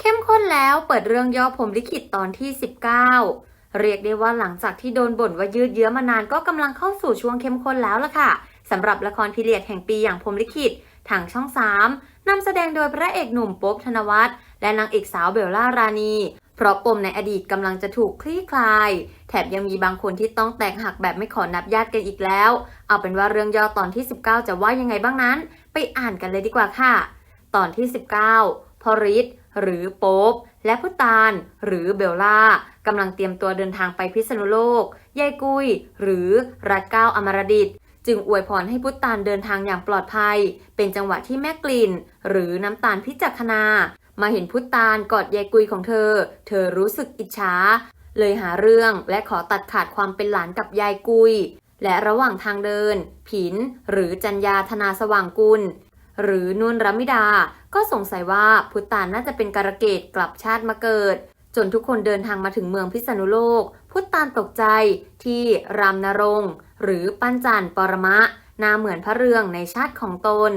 เข้มข้นแล้วเปิดเรื่องย่อผมลิขิตตอนที่ 19 เรียกได้ว่าหลังจากที่โดนบ่นว่ายืดเยื้อมานานก็กำลังเข้าสู่ช่วงเข้มข้นแล้วล่ะค่ะสำหรับละครพีเรียดแห่งปีอย่างผมลิขิตทางช่อง 3นำแสดงโดยพระเอกหนุ่มป๊บธนวัฒน์และนางเอกสาวเบลล่ารานี เพราะปมในอดีตกำลังจะถูกคลี่คลาย แถมยังมีบางคนที่ต้องแตกหักแบบไม่ขอนับญาติกันอีกแล้ว เอาเป็นว่าเรื่องย่อตอนที่ 19 จะว่ายังไงบ้างนั้น ไปอ่านกันเลยดีกว่าค่ะ ตอนที่ 19 พอริส หรือโป๊บและพุตาน หรือเบลล่ากำลังเตรียมตัวเดินทางไปพิษณุโลกยายกุย หรือรัดเก้าอมรดิตจึงอวยพรให้พุตานเดินทางอย่างปลอดภัย เป็นจังหวะที่แม่กลิ่น หรือน้ำตาลพิจักขณามาเห็นพุตานกอดยายกุยของเธอ เธอรู้สึกอิจฉาเลยหาเรื่องและขอตัดขาดความเป็นหลานกับยายกุย และระหว่างทางเดิน ผิน หรือจัญญาธนาสว่างกุล หรือนุ่นรมิดา ก็สงสัยว่าพุตานน่าจะเป็นการะเกดกลับชาติมาเกิด จนทุกคนเดินทางมาถึงเมืองพิษณุโลก พุตานตกใจที่รามนรงหรือปั้นจันปรมะนาเหมือนพระเรืองในชาติของตน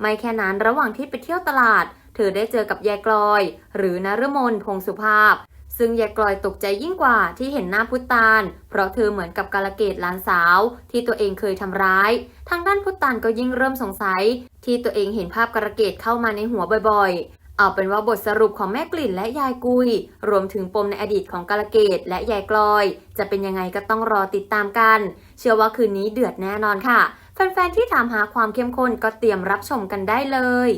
ไม่แค่นั้นระหว่างที่ไปเที่ยวตลาด เธอได้เจอกับยายกลอย หรือนฤมลพงสุภาพ ซึ่งยายกลอยตกใจยิ่งกว่าที่เห็นหน้าพุตาน เพราะเธอเหมือนกับกาลเกตหลานสาว ที่ตัวเองเคยทำร้าย ทางด้านพุตานก็ยิ่งเริ่มสงสัย ที่ตัวเองเห็นภาพกาลเกตเข้ามาในหัวบ่อยๆ เอาเป็นว่าบทสรุปของแม่กลิ่นและยายกุย รวมถึงปมในอดีตของกาลเกตและยายกลอย จะเป็นยังไงก็ต้องรอติดตามกัน เชื่อว่าคืนนี้เดือดแน่นอนค่ะ แฟนๆที่ถามหาความเข้มข้นก็เตรียมรับชมกันได้เลย